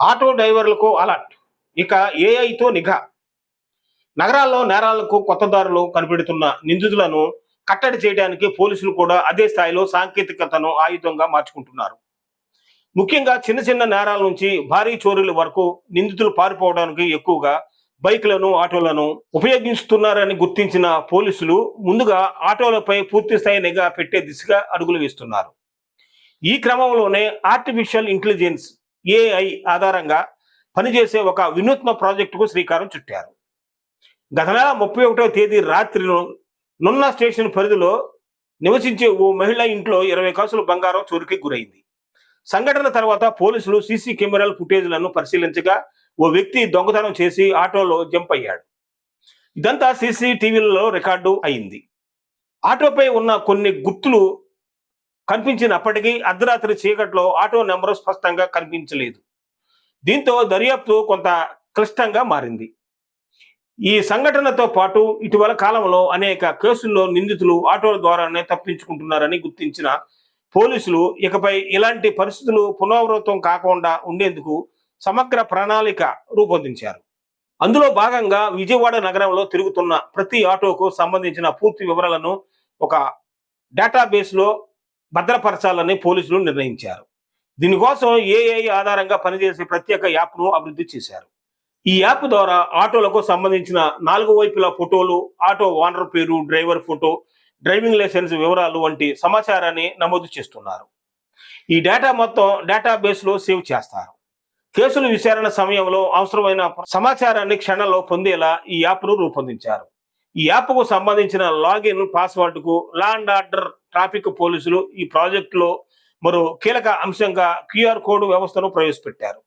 Auto డ్రైవర్లకు alert. ఇక ఏఐతో నిఘా. నగరాల్లో నేరాలకు కొత్త దారులు కనిపెడుతున్న నిందితులను కట్టడి చేయడానికి పోలీసులు కూడా అదే స్థాయిలో సాంకేతికతను ఆయుధంగా మార్చుకుంటున్నారు. ముఖ్యంగా చిన్న చిన్న నేరాల నుంచి భారీ చోరీల వరకు నిందితులు పారిపోవడానికి ఎక్కువగా బైక్లను ఆటోలను ఉపయోగిస్తున్నారని గుర్తించిన పోలీసులు ముందుగా ఆటోలపై పూర్తి స్థాయి నిఘా పెట్టే దిశగా అడుగులు వేస్తున్నారు. ఈ క్రమంలోనే ఆర్టిఫిషియల్ ఇంటెలిజెన్స్ ఏఐ ఆధారంగా పనిచేసే ఒక వినూత్న ప్రాజెక్టుకు శ్రీకారం చుట్టారు. గత నెల ముప్పై ఒకటో తేదీ రాత్రిలో నున్న స్టేషన్ పరిధిలో నివసించే ఓ మహిళ ఇంట్లో ఇరవై కాసులు బంగారం చోరికి గురైంది. సంఘటన తర్వాత పోలీసులు సీసీ కెమెరాల ఫుటేజ్లను పరిశీలించగా ఓ వ్యక్తి దొంగతనం చేసి ఆటోలో జంప్ అయ్యాడు. ఇదంతా సీసీటీవీలలో రికార్డు అయింది. ఆటోపై ఉన్న కొన్ని గుర్తులు కనిపించినప్పటికీ అర్ధరాత్రి చీకట్లో ఆటో నెంబరు స్పష్టంగా కనిపించలేదు. దీంతో దర్యాప్తు కొంత క్లిష్టంగా మారింది. ఈ సంఘటనతో పాటు ఇటీవల కాలంలో అనేక కేసుల్లో నిందితులు ఆటోల ద్వారానే తప్పించుకుంటున్నారని గుర్తించిన పోలీసులు ఇకపై ఇలాంటి పరిస్థితులు పునరావృతం కాకుండా ఉండేందుకు సమగ్ర ప్రణాళిక రూపొందించారు. అందులో భాగంగా విజయవాడ నగరంలో తిరుగుతున్న ప్రతి ఆటోకు సంబంధించిన పూర్తి వివరాలను ఒక డేటాబేస్లో భద్రపరచాలని పోలీసులు నిర్ణయించారు. దీనికోసం ఏఐ ఆధారంగా పనిచేసే ప్రత్యేక యాప్ను అభివృద్ధి చేశారు. ఈ యాప్ ద్వారా ఆటోలకు సంబంధించిన నాలుగు వైపుల ఫోటోలు ఆటో ఓనర్ పేరు డ్రైవర్ ఫోటో డ్రైవింగ్ లైసెన్స్ వివరాలు వంటి సమాచారాన్ని నమోదు చేస్తున్నారు. ఈ డేటా మొత్తం డేటాబేస్లో సేవ్ చేస్తారు. కేసుల విచారణ సమయంలో అవసరమైన సమాచారాన్ని క్షణంలో పొందేలా ఈ యాప్ను రూపొందించారు. ఈ యాప్కు సంబంధించిన లాగిన్ పాస్వర్డ్కు లా అండ్ ఆర్డర్ ట్రాఫిక్ పోలీసులు ఈ ప్రాజెక్టులో మరో కీలక అంశంగా క్యూఆర్ కోడ్ వ్యవస్థను ప్రవేశపెట్టారు.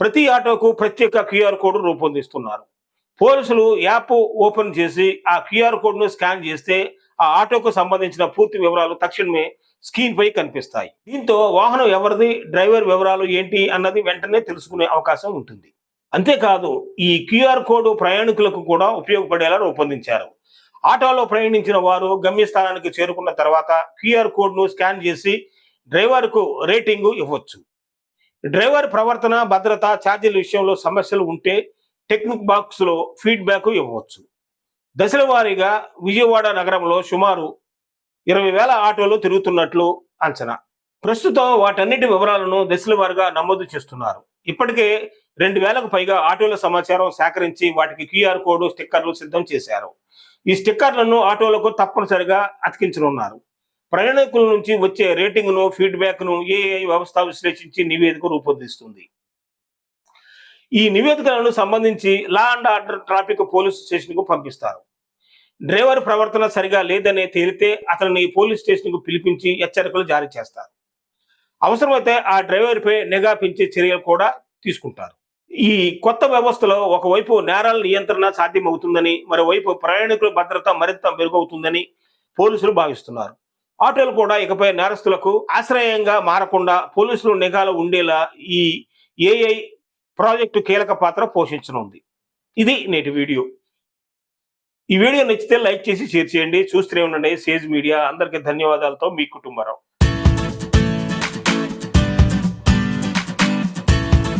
ప్రతి ఆటోకు ప్రత్యేక క్యూఆర్ కోడ్ రూపొందిస్తున్నారు. పోలీసులు యాప్ ఓపెన్ చేసి ఆ క్యూఆర్ కోడ్ను స్కాన్ చేస్తే ఆ ఆటోకు సంబంధించిన పూర్తి వివరాలు తక్షణమే స్క్రీన్ పై కనిపిస్తాయి. దీంతో వాహనం ఎవరిది డ్రైవర్ వివరాలు ఏంటి అన్నది వెంటనే తెలుసుకునే అవకాశం ఉంటుంది. అంతేకాదు ఈ క్యూఆర్ కోడ్ ప్రయాణికులకు కూడా ఉపయోగపడేలా రూపొందించారు. ఆటోలో ప్రయాణించిన వారు గమ్యస్థానానికి చేరుకున్న తర్వాత క్యూఆర్ కోడ్ను స్కాన్ చేసి డ్రైవర్కు రేటింగ్ ఇవ్వచ్చు. డ్రైవర్ ప్రవర్తన భద్రత ఛార్జీల విషయంలో సమస్యలు ఉంటే టెక్నిక్ బాక్స్లో ఫీడ్బ్యాక్ ఇవ్వవచ్చు దశల వారీగా విజయవాడ నగరంలో సుమారు ఇరవై వేల ఆటోలు తిరుగుతున్నట్లు అంచనా. ప్రస్తుతం వాటన్నిటి వివరాలను దశల వారీగా నమోదు చేస్తున్నారు. ఇప్పటికే రెండు వేలకు పైగా ఆటోల సమాచారం సేకరించి వాటికి క్యూఆర్ కోడ్ స్టిక్కర్లు సిద్ధం చేశారు. ఈ స్టిక్కర్లను ఆటోలకు తప్పనిసరిగా అతికించనున్నారు. ప్రయాణికుల నుంచి వచ్చే రేటింగ్ను ఫీడ్బ్యాక్ను ఏఐ వ్యవస్థ విశ్లేషించి నివేదిక రూపొందిస్తుంది. ఈ నివేదికలను సంబంధించి law and order traffic police స్టేషన్కు పంపిస్తారు. డ్రైవర్ ప్రవర్తన సరిగా లేదనే తేలితే అతనిని పోలీస్ స్టేషన్కు పిలిపించి హెచ్చరికలు జారీ చేస్తారు. అవసరమైతే ఆ డ్రైవర్పై నిఘా పెంచే చర్యలు కూడా తీసుకుంటారు. ఈ కొత్త వ్యవస్థలో ఒకవైపు నేరాల నియంత్రణ సాధ్యమవుతుందని మరోవైపు ప్రయాణికుల భద్రత మరింత మెరుగవుతుందని పోలీసులు భావిస్తున్నారు. ఆటోలు కూడా ఇకపై నేరస్తులకు ఆశ్రయంగా మారకుండా పోలీసులు నిఘాలో ఉండేలా ఈ ఏఐ ప్రాజెక్టు కీలక పాత్ర పోషించనుంది. ఇది నేటి వీడియో. ఈ వీడియో నచ్చితే లైక్ చేసి షేర్ చేయండి. చూస్తూనే ఉండండి. Sage media. అందరికీ ధన్యవాదాలతో మీ కుటుంబరావు.